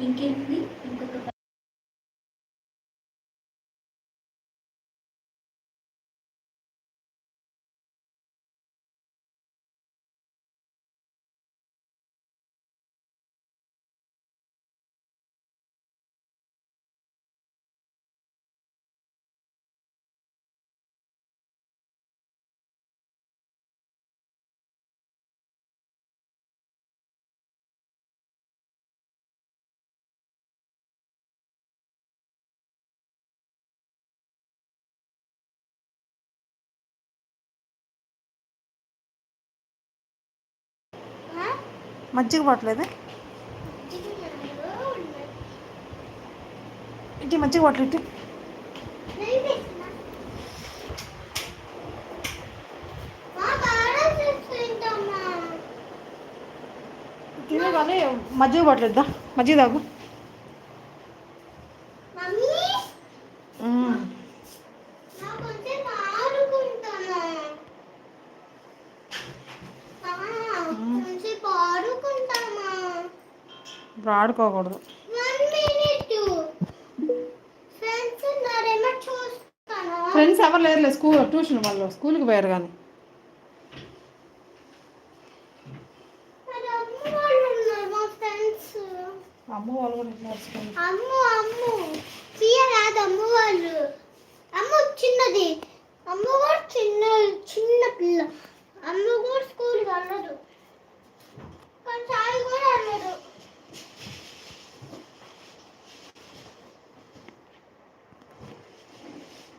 ఇంకేంటి? ఇంకొక మజ్జిగ పట్టలేదు ఇటు మజ్జిగ పట్టలేదు ఇటు. కానీ మజ్జిగ పట్టలేదా మజ్జిగ తాగు. ఇప్పుడు ఆడుకోకూడదు ఫ్రెండ్స్ ఎవరు లేరులే స్కూల్ ట్యూషన్ వాళ్ళు స్కూల్కి పోయారు కానీ. అమ్మ వాళ్ళు అమ్ము అమ్ము తీయ రాదు అమ్ము వాళ్ళు. అమ్ము చిన్నది. అమ్మ